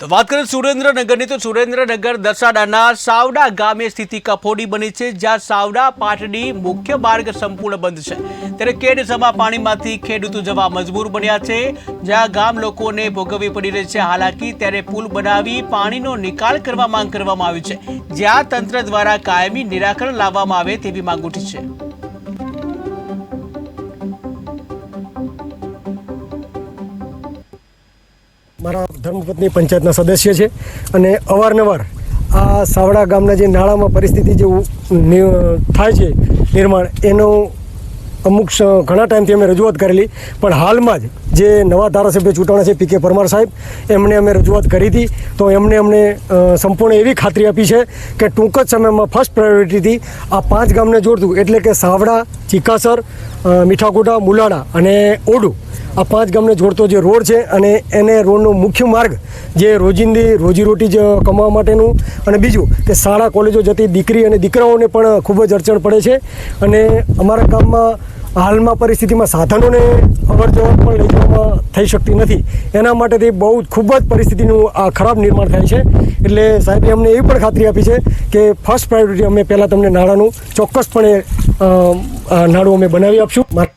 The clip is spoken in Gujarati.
તો વાત કરીએ સુરેન્દ્રનગરની, તો સુરેન્દ્રનગર દસાડાના સાવડા ગામે સ્થિતિ કફોડી બની છે, જ્યાં સાવડા પાટડી મુખ્ય માર્ગ સંપૂર્ણ બંધ છે. ત્યારે કેડ સમા પાણીમાંથી ખેડૂતો જવા મજબૂર બન્યા છે, જ્યાં ગામ લોકોને ભોગવવી પડી રહી છે. હાલાકી ત્યારે પુલ બનાવી પાણીનો નિકાલ કરવા માંગ કરવામાં આવી છે. જ્યાં તંત્ર દ્વારા કાયમી નિરાકરણ લાવવામાં આવે તેવી માંગ ઉઠી છે. મારા ધર્મપત્ની પંચાયતના સદસ્ય છે અને અવારનવાર આ સાવડા ગામના જે નાળામાં પરિસ્થિતિ જે થાય છે નિર્માણ, એનો અમુક ઘણા ટાઈમથી અમે રજૂઆત કરેલી. પણ હાલમાં જ જે નવા ધારાસભ્ય ચૂંટાણા છે પી કે પરમાર સાહેબ એમને અમે રજૂઆત કરી હતી. તો એમણે અમને સંપૂર્ણ એવી ખાતરી આપી છે કે ટૂંક જ સમયમાં ફર્સ્ટ પ્રાયોરિટીથી આ પાંચ ગામને જોડતું, એટલે કે સાવડા, ચીકાસર મીઠાકોટા મુલાણા અને ઓડુ આ પાંચ ગામને જોડતો જે રોડ છે અને એને રોડનો મુખ્ય માર્ગ જે રોજિંદી રોજીરોટી જ કમાવા માટેનું અને બીજું કે શાળા, કોલેજો જતી દીકરી અને દીકરાઓને પણ ખૂબ જ અડચણ પડે છે. અને અમારા ગામમાં હાલમાં પરિસ્થિતિમાં સાધનોને અવર જવર પણ લઈ જવામાં થઈ શકતી નથી. એના માટેથી બહુ ખૂબ જ પરિસ્થિતિનું આ ખરાબ નિર્માણ થાય છે. એટલે સાહેબે અમને એવી પણ ખાતરી આપી છે કે ફર્સ્ટ પ્રાયોરિટી અમે પહેલાં તમને નાણાંનું ચોક્કસપણે નાણું અમે બનાવી આપશું.